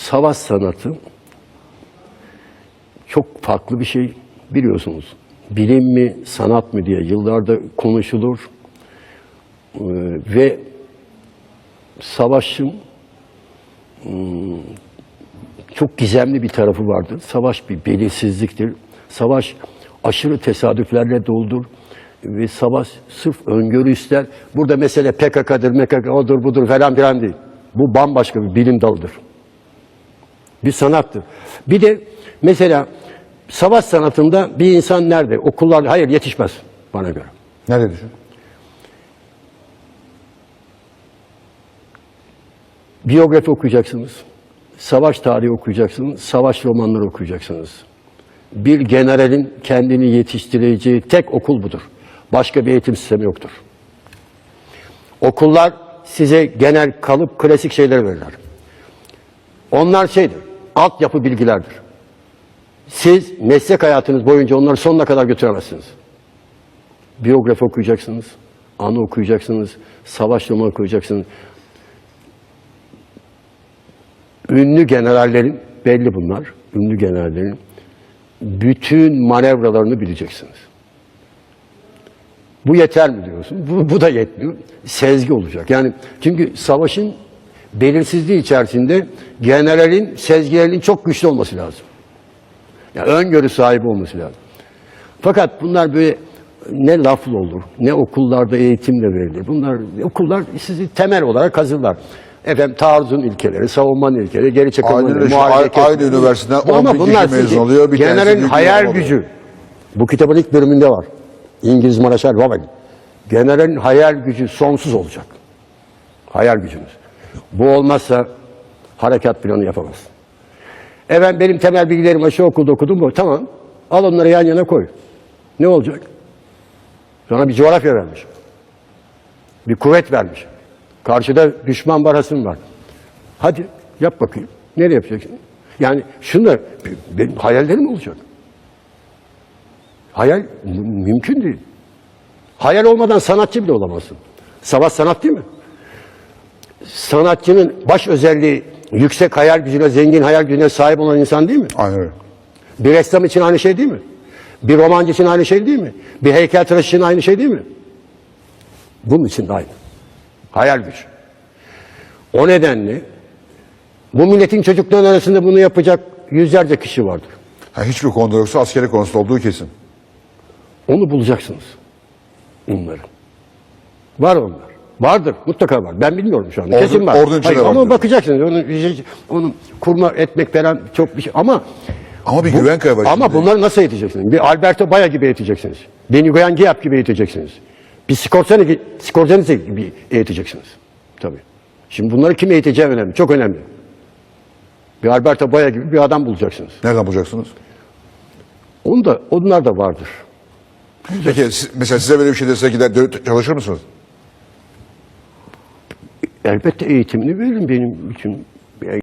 savaş sanatı çok farklı bir şey biliyorsunuz. Bilim mi, sanat mı diye yıllarda konuşulur. Ee, ve savaşın hmm, çok gizemli bir tarafı vardır. Savaş bir belirsizliktir. Savaş aşırı tesadüflerle doldur ve savaş sırf öngörü ister. Burada mesele PKK'dır, MKK, odur budur falan filan değil. Bu bambaşka bir bilim dalıdır. Bir sanattır. Bir de mesela savaş sanatında bir insan nerede? Okullar hayır yetişmez bana göre. Nerede düşün? Biyografi okuyacaksınız. Savaş tarihi okuyacaksınız. Savaş romanları okuyacaksınız. Bir generalin kendini yetiştireceği tek okul budur. Başka bir eğitim sistemi yoktur. Okullar size genel kalıp klasik şeyler verirler. Onlar şeydir, altyapı bilgilerdir. Siz meslek hayatınız boyunca onları sonuna kadar götüremezsiniz. Biyografi okuyacaksınız, anı okuyacaksınız, savaş romanı okuyacaksınız. ünlü generallerin, belli bunlar, ünlü generallerin bütün manevralarını bileceksiniz. Bu yeter mi diyorsun? Bu, bu da yetmiyor. Sezgi olacak. Yani çünkü savaşın belirsizliği içerisinde generalin sezgilerinin çok güçlü olması lazım. Yani öngörü sahibi olması lazım. Fakat bunlar böyle ne laflı olur, ne okullarda eğitimle verilir. Bunlar okullar sizi temel olarak hazırlar. Efendim taarruzun ilkeleri, savunmanın ilkeleri, geri çekilme, Aynı öyle. Şu muhalefet. aynı- üniversiteden Bu ama 10 bin bunlar kişi mezun oluyor, bir Generalin hayal oluyor. gücü. Bu kitabın ilk bölümünde var. İngiliz Maraşal Vavel. Generalin hayal gücü sonsuz olacak. Hayal gücünüz. Bu olmazsa harekat planı yapamaz. Evet benim temel bilgilerim aşı okulda okudum bu. Tamam. Al onları yan yana koy. Ne olacak? Sana bir coğrafya vermiş. Bir kuvvet vermiş. Karşıda düşman barasın var. Hadi yap bakayım. Nereye yapacaksın? Yani şunlar benim hayallerim olacak. Hayal mü- mümkün değil. Hayal olmadan sanatçı bile olamazsın. Savaş sanat değil mi? Sanatçının baş özelliği yüksek hayal gücüne, zengin hayal gücüne sahip olan insan değil mi? Aynen öyle. Bir ressam için aynı şey değil mi? Bir romancı için aynı şey değil mi? Bir heykeltıraş için aynı şey değil mi? Bunun için de aynı. Hayal gücü. O nedenle bu milletin çocukların arasında bunu yapacak yüzlerce kişi vardır. Ha, hiçbir konuda yoksa askeri konusunda olduğu kesin. Onu bulacaksınız. Onları. Var onlar. Vardır. Mutlaka var. Ben bilmiyorum şu anda. Ordu- Kesin var. ordunun içinde Hayır, ama bakacaksınız. Onu, onu kurma etmek falan çok bir şey. Ama Ama bir güven kaybı. Ama şimdi. bunları nasıl eğiteceksiniz? Bir Alberto Baya gibi eğiteceksiniz. Bir Nguyen Giap gibi eğiteceksiniz. Bir Scorsese gibi, Scorsese gibi eğiteceksiniz. Tabii. Şimdi bunları kim eğiteceği önemli. Çok önemli. Bir Alberto Baya gibi bir adam bulacaksınız. Nereden bulacaksınız? Onu da, onlar da vardır. Peki mesela size böyle bir şey dese gider çalışır mısınız? Elbette eğitimini veririm benim için.